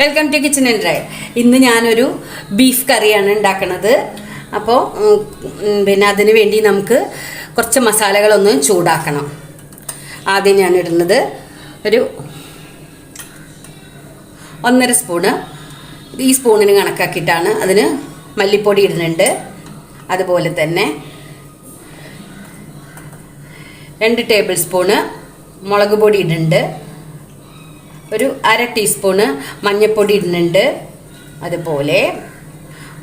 Welcome to kitchen and drive ഇന്ന് ഞാനൊരു beef കറിയാണ് ഉണ്ടാക്കുന്നത് അപ്പോൾ പിന്നെ അതിന് വേണ്ടി നമുക്ക് കുറച്ച് മസാലകളൊന്ന് ചൂടാക്കണം. ആദ്യം ഞാൻ ഇടുന്നത് ഒരു ഒന്നര സ്പൂണ് ഈ സ്പൂണിന് കണക്കാക്കിയിട്ടാണ് അതിന് മല്ലിപ്പൊടി ഇടുന്നുണ്ട്. അതുപോലെ തന്നെ രണ്ട് ടേബിൾ സ്പൂണ് മുളക് പൊടി ഇടുന്നുണ്ട്. ഒരു അര ടീസ്പൂണ് മഞ്ഞൾപ്പൊടി ഇടുന്നുണ്ട്. അതുപോലെ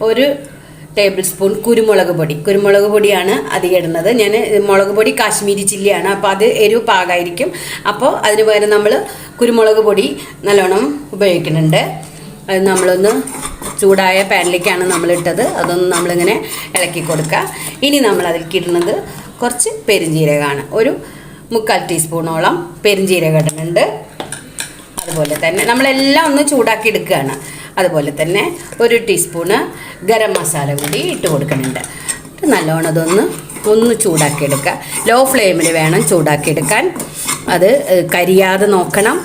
ഒരു ടേബിൾ സ്പൂൺ കുരുമുളക് പൊടി. കുരുമുളക് പൊടിയാണ് അധികം ഇടുന്നത്. ഞാൻ മുളക് പൊടി കാശ്മീരി ചില്ലിയാണ്. അപ്പോൾ അത് എരിവ് പാകമായിരിക്കും അപ്പോൾ അതിന് പകരം നമ്മൾ കുരുമുളക് പൊടി നല്ലോണം ഉപയോഗിക്കുന്നുണ്ട്. അത് നമ്മളൊന്ന് ചൂടായ പാനിലേക്കാണ് നമ്മളിട്ടത് അതൊന്ന് നമ്മളിങ്ങനെ ഇളക്കി കൊടുക്കുക. ഇനി നമ്മൾ അതിലേക്ക് ഇടുന്നത് കുറച്ച് പെരിഞ്ജീരകമാണ് ഒരു മുക്കാൽ ടീസ്പൂണോളം പെരിഞ്ജീരകം ഇടുന്നുണ്ട്. അതുപോലെ തന്നെ നമ്മളെല്ലാം ഒന്ന് ചൂടാക്കി എടുക്കുകയാണ്. അതുപോലെ തന്നെ ഒരു ടീസ്പൂണ് ഗരം മസാല കൂടി ഇട്ട് കൊടുക്കുന്നുണ്ട്. നല്ലോണം അതൊന്ന് ഒന്ന് ചൂടാക്കി എടുക്കുക. ലോ ഫ്ലെയിമിൽ വേണം ചൂടാക്കി എടുക്കാൻ. അത് കരിയാതെ നോക്കണം.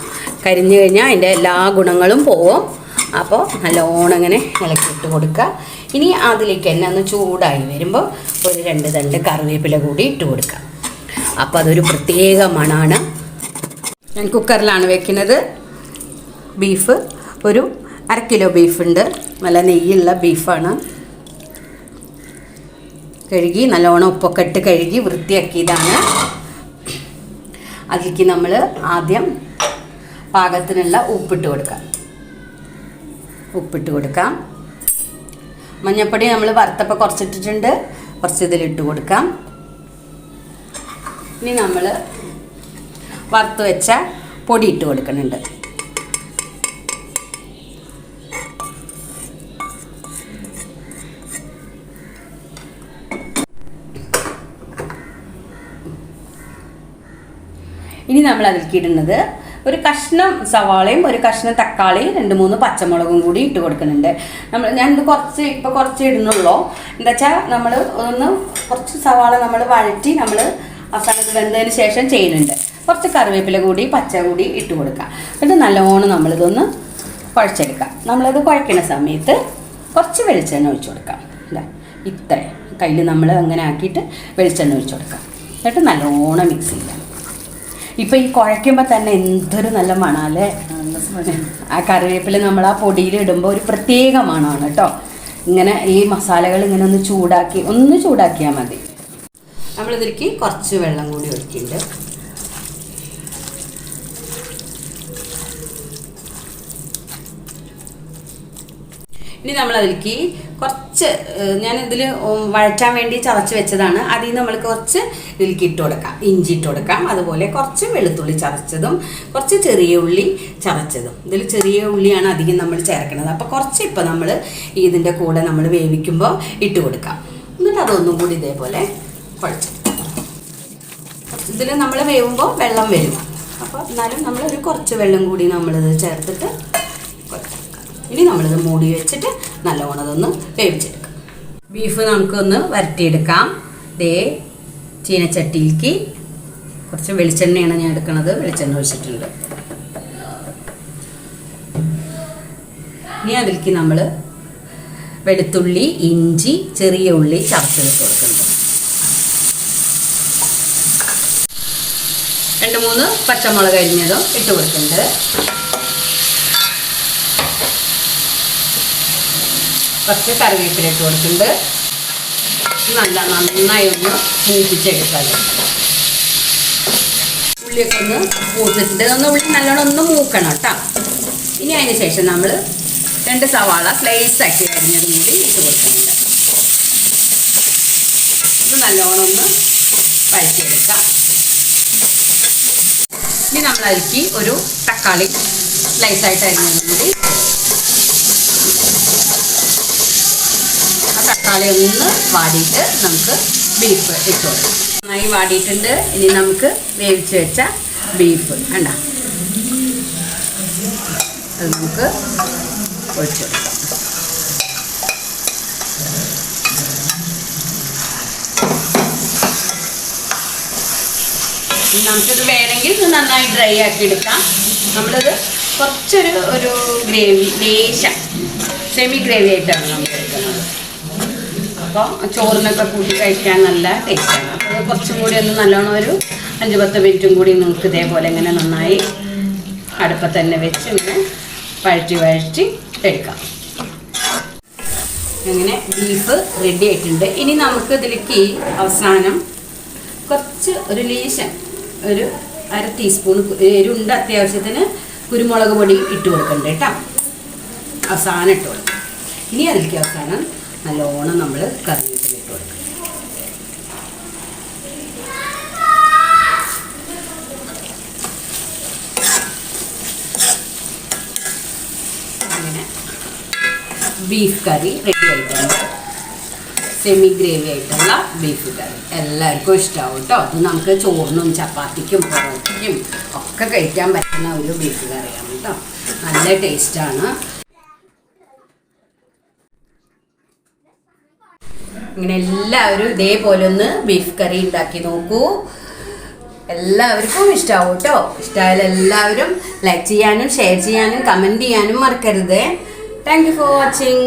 കരിഞ്ഞു കഴിഞ്ഞാൽ അതിന്റെ എല്ലാ ഗുണങ്ങളും പോവും. അപ്പോൾ നല്ലോണം ഇങ്ങനെ ഇളക്കിയിട്ട് കൊടുക്കുക. ഇനി അതിലേക്ക് തന്നെ ഒന്ന് ചൂടായി വരുമ്പോൾ ഒരു രണ്ട് തണ്ട് കറിവേപ്പില കൂടി ഇട്ട് കൊടുക്കുക. അപ്പോൾ അതൊരു പ്രത്യേക മണമാണ് ഞാൻ കുക്കറിലാണ് വെക്കുന്നത്. ബീഫ്. ഒരു അര കിലോ ബീഫുണ്ട്. നല്ല നെയ്യുള്ള ബീഫാണ്. കഴുകി നല്ലോണം ഉപ്പൊക്കെ ഇട്ട് കഴുകി വൃത്തിയാക്കിയതാണ്. അതിലേക്ക് നമ്മൾ ആദ്യം പാകത്തിനുള്ള ഉപ്പിട്ട് കൊടുക്കാം. ഉപ്പിട്ട് കൊടുക്കാം. മഞ്ഞൾപ്പൊടി നമ്മൾ വറുത്തപ്പം കുറച്ചിട്ടിട്ടുണ്ട്. കുറച്ച് ഇതിലിട്ട് കൊടുക്കാം. ഇനി നമ്മൾ വറുത്ത് വെച്ച പൊടി ഇട്ട് കൊടുക്കുന്നുണ്ട്. ഇനി നമ്മൾ അതിലേക്ക് ഇടുന്നത് ഒരു കഷ്ണം സവാളയും ഒരു കഷ്ണം തക്കാളിയും രണ്ട് മൂന്ന് പച്ചമുളകും കൂടി ഇട്ട് കൊടുക്കുന്നുണ്ട്. നമ്മൾ ഞാൻ ഇത് കുറച്ച് ഇപ്പോൾ കുറച്ച് ഇടുന്നുള്ളൂ. എന്താ വെച്ചാൽ നമ്മൾ ഒന്ന് കുറച്ച് സവാള നമ്മൾ വഴറ്റി നമ്മൾ അവസാനത്ത് വെന്തതിന് ശേഷം ചെയ്യുന്നുണ്ട്. കുറച്ച് കറിവേപ്പില കൂടി പച്ച കൂടി ഇട്ട് കൊടുക്കുക എന്നിട്ട് നല്ലോണം നമ്മളിതൊന്ന് കുഴച്ചെടുക്കാം. നമ്മളത് കുഴക്കുന്ന സമയത്ത് കുറച്ച് വെളിച്ചെണ്ണ ഒഴിച്ചു കൊടുക്കാം. ഇതാ ഇത്രയും. കയ്യിൽ നമ്മൾ അങ്ങനെ ആക്കിയിട്ട് വെളിച്ചെണ്ണ ഒഴിച്ചു കൊടുക്കാം. എന്നിട്ട് നല്ലോണം മിക്സ് ചെയ്യാം. ഇപ്പം ഈ കുഴയ്ക്കുമ്പോൾ തന്നെ എന്തൊരു നല്ല മണാലേ ആ കറിവേപ്പില നമ്മൾ ആ പൊടിയിൽ ഇടുമ്പോൾ ഒരു പ്രത്യേക മണമാണ് കേട്ടോ ഇങ്ങനെ ഈ മസാലകൾ ഇങ്ങനെ ഒന്ന് ചൂടാക്കി ഒന്ന് ചൂടാക്കിയാൽ മതി. നമ്മളിതിലേക്ക് കുറച്ച് വെള്ളം കൂടി ഒഴിക്കുന്നുണ്ട്. ഇനി നമ്മൾ അതിലേക്ക് കുറച്ച് ഞാൻ ഇതിൽ വഴറ്റാൻ വേണ്ടി ചതച്ച് വെച്ചതാണ്. അതിൽ നിന്ന് നമ്മൾ കുറച്ച് ഇതിലേക്ക് ഇട്ട് കൊടുക്കാം. ഇഞ്ചി ഇട്ട് കൊടുക്കാം. അതുപോലെ കുറച്ച് വെളുത്തുള്ളി ചതച്ചതും കുറച്ച് ചെറിയ ഉള്ളി ചതച്ചതും. ഇതിൽ ചെറിയ ഉള്ളിയാണ് അധികം നമ്മൾ ചേർക്കുന്നത്. അപ്പോൾ കുറച്ച് ഇപ്പോൾ നമ്മൾ ഇതിന്റെ കൂടെ നമ്മൾ വേവിക്കുമ്പോൾ ഇട്ട് കൊടുക്കാം. എന്നിട്ട് അതൊന്നും കൂടി ഇതേപോലെ കുഴച്ച് ഇതിൽ നമ്മൾ വേവുമ്പോൾ വെള്ളം വരും. അപ്പോൾ എന്നാലും നമ്മൾ ഒരു കുറച്ച് വെള്ളം കൂടി നമ്മളിത് ചേർത്തിട്ട് കുഴച്ചെടുക്കാം ഇനി നമ്മളിത് മൂടി വെച്ചിട്ട് നല്ലോണം അതൊന്ന് വേവിച്ചെടുക്കാം. ബീഫ് നമുക്കൊന്ന് വരട്ടിയെടുക്കാം. ദേ ചീനച്ചട്ടിയിലേക്ക് കുറച്ച് വെളിച്ചെണ്ണയാണ് ഞാൻ എടുക്കുന്നത്. വെളിച്ചെണ്ണ ഒഴിച്ചിട്ടുണ്ട്. ഇനി അതിലേക്ക് നമ്മൾ വെളുത്തുള്ളി ഇഞ്ചി ചെറിയ ഉള്ളി ചതച്ചെടുത്ത് കൊടുക്കുന്നുണ്ട്. രണ്ട് മൂന്ന് പച്ചമുളക് അരിഞ്ഞതും ഇട്ട് കൊടുക്കുന്നുണ്ട്. കുറച്ച് കറിവേപ്പില ഇട്ട് കൊടുക്കുന്നുണ്ട് നല്ല നന്നായി ഒന്ന് മൂപ്പിച്ചെടുക്കാം. ഉള്ളിയൊക്കെ ഒന്ന് മൂപ്പിച്ചിട്ട് ഒന്ന് ഉള്ളി നല്ലോണം ഒന്ന് മൂക്കണം കേട്ടോ. ഇനി അതിന് ശേഷം നമ്മൾ രണ്ട് സവാള സ്ലൈസ് ആക്കി അരിഞ്ഞതും കൂടി ഇട്ട് കൊടുക്കുന്നുണ്ട്. ഇത് നല്ലോണം ഒന്ന് വഴറ്റിയെടുക്കാം. ഇനി നമ്മൾ അരിക്ക് ഒരു തക്കാളി സ്ലൈസ് ആയിട്ട് അരിഞ്ഞതും കൂടി ആ തക്കാളി ഒന്ന് വാടിയിട്ട് നമുക്ക് ബീഫ് ഇട്ട് കൊടുക്കാം. നന്നായി വാടിയിട്ടുണ്ട്. ഇനി നമുക്ക് വേവിച്ച് വെച്ച ബീഫ് കണ്ട. അത് നമുക്ക് ഒഴിച്ചു കൊടുക്കാം. നമുക്കിത് വേണമെങ്കിൽ നന്നായി ഡ്രൈ ആക്കി എടുക്കാം. നമ്മളിത് കുറച്ചൊരു ഒരു ഗ്രേവി ലേശം സെമി ഗ്രേവി ആയിട്ടാണ് നമ്മൾ അപ്പോൾ ചോറിനൊക്കെ കൂട്ടി കഴിക്കാൻ നല്ല ടേസ്റ്റാണ് അപ്പോൾ കുറച്ചും കൂടി ഒന്ന് നല്ലോണം ഒരു അഞ്ച് പത്ത് മിനിറ്റും കൂടി നമുക്ക് ഇതേപോലെ ഇങ്ങനെ നന്നായി അടുപ്പത്ത് തന്നെ വെച്ച് ഇങ്ങനെ വഴറ്റി വഴറ്റി എടുക്കാം. അങ്ങനെ ബീഫ് റെഡി ആയിട്ടുണ്ട്. ഇനി നമുക്ക് ഇതിലേക്ക് അവസാനം കുറച്ച് ഒരു ലേശം ഒരു അര ടീസ്പൂൺ എരുണ്ട് അത്യാവശ്യത്തിന് കുരുമുളക് പൊടി ഇട്ട് കൊടുക്കണ്ട കേട്ടോ അവസാനം ഇട്ട് കൊടുക്കും. ഇനി അതിലേക്ക് അവസാനം നല്ലോണം നമ്മൾ കറിവേപ്പില ഇട്ട് കൊടുക്കും ബീഫ് കറി റെഡി ആയിട്ടുണ്ട്. സെമി ഗ്രേവി ആയിട്ടുള്ള ബീഫ് കറി എല്ലാവർക്കും ഇഷ്ടമാവും കേട്ടോ അത് നമുക്ക് ചോറിനും ചപ്പാത്തിക്കും പൊറോട്ടയ്ക്കും ഒക്കെ കഴിക്കാൻ പറ്റുന്ന ഒരു ബീഫ് കറിയാണ് കേട്ടോ നല്ല ടേസ്റ്റാണ് ഇങ്ങനെ എല്ലാവരും ഇതേപോലെ ഒന്ന് ബീഫ് കറി ഉണ്ടാക്കി നോക്കൂ. എല്ലാവർക്കും ഇഷ്ടമാവും കേട്ടോ ഇഷ്ടമായാലും എല്ലാവരും ലൈക്ക് ചെയ്യാനും ഷെയർ ചെയ്യാനും കമന്റ് ചെയ്യാനും മറക്കരുത്. Thank you for watching